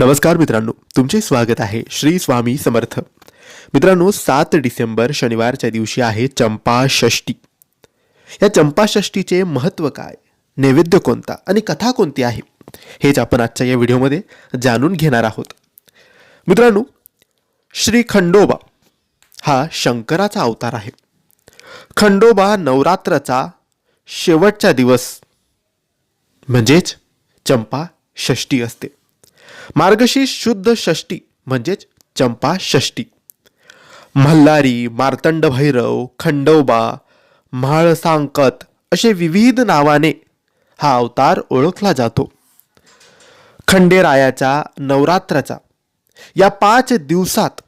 नमस्कार मित्रांनो तुमचे स्वागत आहे श्री स्वामी समर्थ. मित्रांनो सात डिसेंबर शनिवारच्या दिवशी आहे चंपा षष्टी या चंपा षष्टीचे महत्त्व काय? नैवेद्य कोणता आणि कथा कोणती आहे? हेच आपण आजच्या या व्हिडिओमध्ये जाणून घेणार आहोत. मित्रांनो श्री खंडोबा हा शंकराचा अवतार आहे. खंडोबा नवरात्राचा शेवटचा दिवस म्हणजेच चंपा षष्टी असते. मार्गशीर्ष शुद्ध षष्टी म्हणजेच चंपा षष्टी मल्हारी मार्तंड भैरव खंडोबा म्हाळसांकत असे विविध नावाने हा अवतार ओळखला जातो. खंडेरायाच्या नवरात्राचा या पाच दिवसात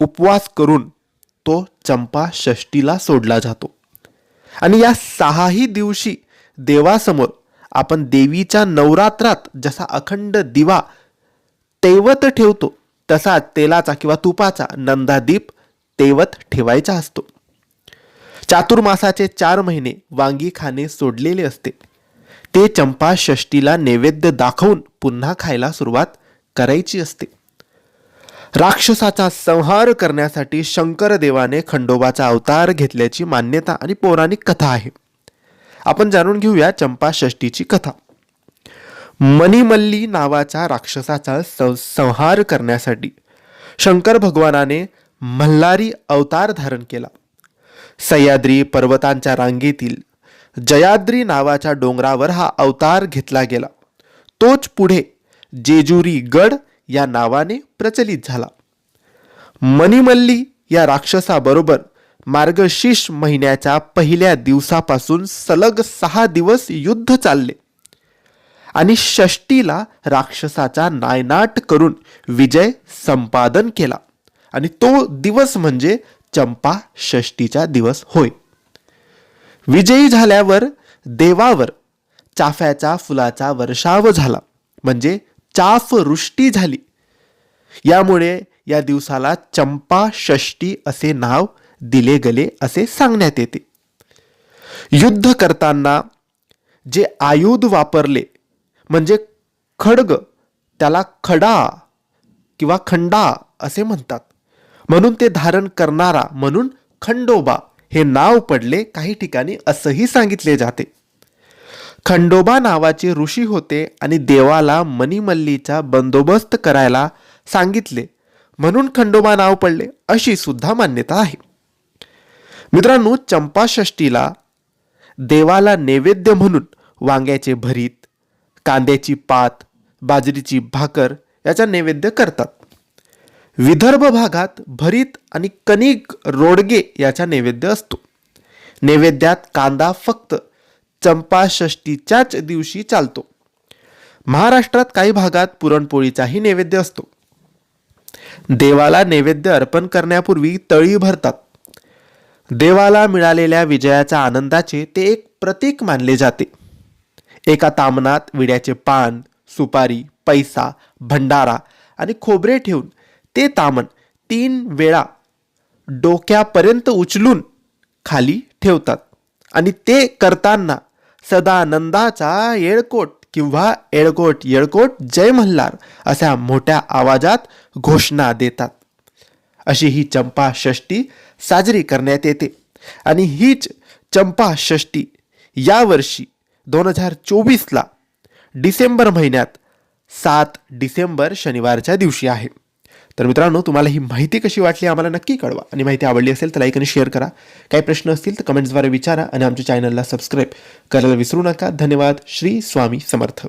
उपवास करून तो चंपा षष्टीला सोडला जातो. आणि या सहाही दिवशी देवासमोर आपण देवीच्या नवरात्रात जसा अखंड दिवा तेवत ठेवतो. तसा तेलाचा किंवा तुपाचा नंदादीप तेवत ठेवायचा असतो. चातुर्मासाचे चार महिने वांगी खाणे सोडलेले असते. ते चंपा षष्टीला नैवेद्य दाखवून पुन्हा खायला सुरुवात करायची असते. राक्षसाचा संहार करण्यासाठी शंकरदेवाने खंडोबाचा अवतार घेतल्याची मान्यता आणि पौराणिक कथा आहे. आपण जाणून घेऊया चंपा षष्टीची कथा. मणिमल्ली नावाच्या राक्षसाचा संहार करण्यासाठी शंकर भगवानाने मल्हारी अवतार धारण केला. सह्याद्री पर्वतांच्या रांगेतील जयाद्री नावाच्या डोंगरावर हा अवतार घेतला गेला. तोच पुढे जेजुरी गड या नावाने प्रचलित झाला. मणिमल्ली या राक्षसाबरोबर मार्गशीर्ष महिन्याच्या पहिल्या दिवसापासून सलग सहा दिवस युद्ध चालले. आणि षष्टीला राक्षसाचा नायनाट करून विजय संपादन केला. आणि तो दिवस म्हणजे चंपा षष्टीचा दिवस होय. विजयी झाल्यावर देवावर चाफ्याचा फुलाचा वर्षाव झाला. म्हणजे चाफ वृष्टी झाली. यामुळे या दिवसाला चंपा षष्टी असे नाव दिले गेले असे सांगण्यात येते. युद्ध करताना जे आयुध वापरले म्हणजे खडग त्याला खडा किंवा खंडा असे म्हणतात. म्हणून ते धारण करणारा म्हणून खंडोबा हे नाव पडले काही ठिकाणी असंही सांगितले जाते. खंडोबा नावाचे ऋषी होते आणि देवाला मणिमल्लीचा बंदोबस्त करायला सांगितले. म्हणून खंडोबा नाव पडले अशी सुद्धा मान्यता आहे. मित्रांनो चंपाषष्टीला देवाला नैवेद्य म्हणून वांग्याचे भरीत कांद्याची पात बाजरीची भाकर याचा नैवेद्य करतात. विदर्भ भागात भरीत आणि कणिक रोडगे याचा नैवेद्य असतो. नैवेद्यात कांदा फक्त चंपाषष्टीच्याच दिवशी चालतो. महाराष्ट्रात काही भागात पुरणपोळीचाही नैवेद्य असतो. देवाला नैवेद्य अर्पण करण्यापूर्वी तळी भरतात. देवाला मिळालेल्या विजयाच्या आनंदाचे ते एक प्रतीक मानले जाते. एका तामनात विड्याचे पान सुपारी पैसा भंडारा आणि खोबरे ठेवून ते तामन तीन वेळा डोक्यापर्यंत उचलून खाली ठेवतात. आणि ते करताना सदानंदाचा येळकोट किंवा येळकोट येळकोट जय मल्हार अशा मोठ्या आवाजात घोषणा देतात. अशी ही चंपा षष्टी साजरी करण्यात येते. आणि हीच चंपा षष्टी यावर्षी दोन हजार चोवीसला डिसेंबर महिन्यात सात डिसेंबर शनिवारच्या दिवशी आहे. तर मित्रांनो तुम्हाला ही माहिती कशी वाटली आम्हाला नक्की कळवा. आणि माहिती आवडली असेल तर लाईक आणि शेअर करा. काही प्रश्न असतील तर कमेंट्सद्वारे विचारा आणि आमच्या चॅनलला सबस्क्राईब करायला विसरू नका. धन्यवाद. श्री स्वामी समर्थ.